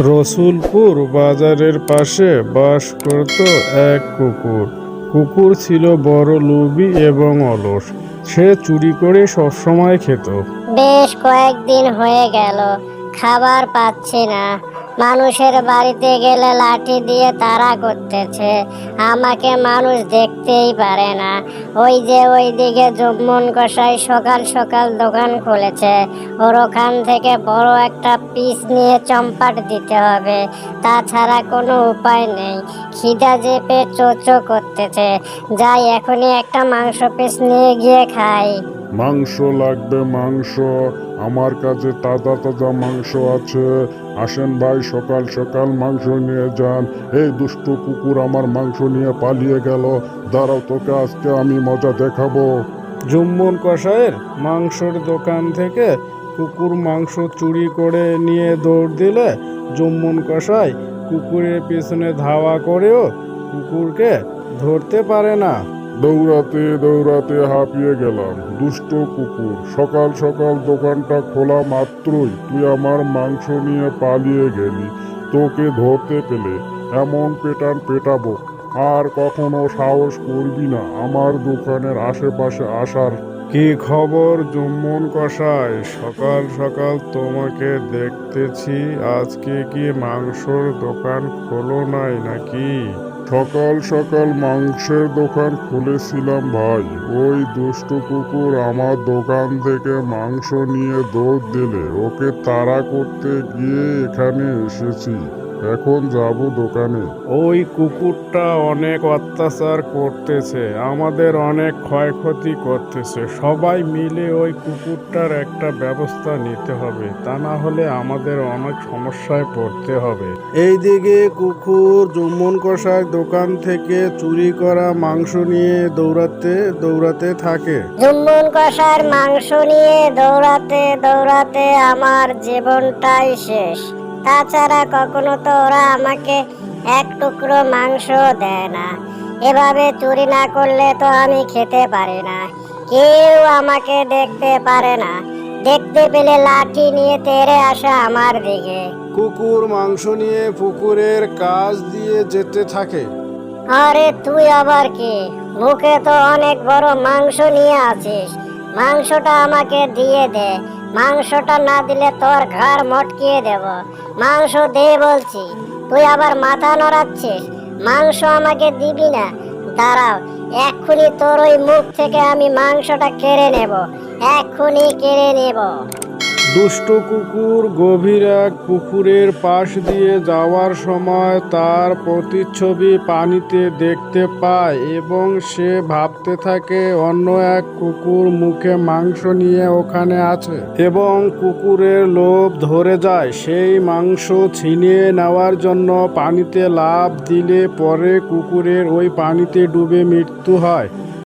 রসুলপুর বাজারের পাশে বাস করত এক কুকুর। কুকুর ছিল বড় লুবি এবং অলস। সে চুরি করে সবসময় খেত। বেশ কয়েকদিন হয়ে গেল, খাবার পাচ্ছে না। মানুষের বাড়িতে গেলে লাঠি দিয়ে তারা করতেছে। আমাকে মানুষ দেখতেই পারে না। ওই যে ওই দিকে জুম্মন কষাই সকাল সকাল দোকান খুলেছে। ওর ওখান থেকে বড় একটা পিস নিয়ে চম্পাট দিতে হবে। তাছাড়া কোনো উপায় নেই। খিদা চেপে চোচো করতেছে। যাই, এখনই একটা মাংস পিস নিয়ে গিয়ে খাই। মাংস লাগবে, মাংস। আমার কাছে তাজা তাজা মাংস আছে। আসেন ভাই, সকাল সকাল মাংস নিয়ে যান। এই দুষ্ট কুকুর আমার মাংস নিয়ে পালিয়ে গেল। দাঁড়াও, তোকে আজকে আমি মজা দেখাবো। জুম্মন কষায়ের মাংসর দোকান থেকে কুকুর মাংস চুরি করে নিয়ে দৌড় দিলে জুম্মন কষাই কুকুরের পেছনে ধাওয়া করেও কুকুরকে ধরতে পারে না। দৌড়াতে দৌড়াতে হাঁপিয়ে গেলাম। দুষ্ট কুকুর, সকাল সকাল দোকানটা খোলা মাত্রই তুই আমার মাংস নিয়ে পালিয়ে গেলি, তোকে ধরতে পেলে এমন পেটান পেটাবো। আর কখনো সাহস করবি না, আমার দোকানের আশেপাশে আসার। কি খবর জুম্মন কষাই সকাল সকাল তোমাকে দেখতেছি, আজকে কি মাংসর দোকান খোলো নাই নাকি? সকাল সকাল মাংসের দোকান খুলেছিলাম ভাই। ওই দুষ্ট কুকুর আমার দোকান থেকে মাংস নিয়ে দৌড় দিলে। ওকে তাড়া করতে গিয়ে এখানে এসেছি। এখন যাব দোকানে। ওই কুকুরটা অনেক অত্যাচার করতেছে আমাদের অনেক ক্ষয়ক্ষতি করতেছে। সবাই মিলে ওই কুকুরটার একটা ব্যবস্থা নিতে হবে তা না হলে আমাদের অনেক সমস্যায় পড়তে হবে। এইদিকে কুকুর জুম্মন কষার দোকান থেকে চুরি করা মাংস নিয়ে দৌড়াতে দৌড়াতে থাকে। জুম্মন কষার মাংস নিয়ে দৌড়াতে দৌড়াতে আমার জীবনটাই শেষ। তাছাড়া কখনো তো ওরা আমাকে এক টুকরো মাংস দেয় না। এভাবে চুরি না করলে তো আমি খেতে পারি না। কেউ আমাকে দেখতে পারে না। দেখতে পেলে লাঠি নিয়ে তেড়ে আসে আমার দিকে। কুকুর মাংস নিয়ে পুকুরের কাজ দিয়ে যেতে থাকে। আরে তুই আবার কি? মুখে তো অনেক বড় মাংস নিয়ে আছিস। মাংসটা আমাকে দিয়ে দে। মাংসটা না দিলে তোর ঘর মটকিয়ে দেব। মাংস দে বলছি, তুই আবার মাথা নড়াচ্ছিস? মাংস আমাকে দিবি না। দাঁড়াও, এক্ষুনি তোর ওই মুখ থেকে আমি মাংসটা কেড়ে নেব। এক্ষুনি কেড়ে নেব। দুষ্ট কুকুর গভীর এক পুকুরের পাশ দিয়ে যাওয়ার সময় তার প্রতিচ্ছবি পানিতে দেখতে পায় এবং সে ভাবতে থাকে অন্য এক কুকুর মুখে মাংস নিয়ে ওখানে আছে এবং কুকুরের লোভ ধরে যায়। সেই মাংস ছিনিয়ে নেওয়ার জন্য পানিতে লাফ দিলে পরে কুকুরের ওই পানিতে ডুবে মৃত্যু হয়।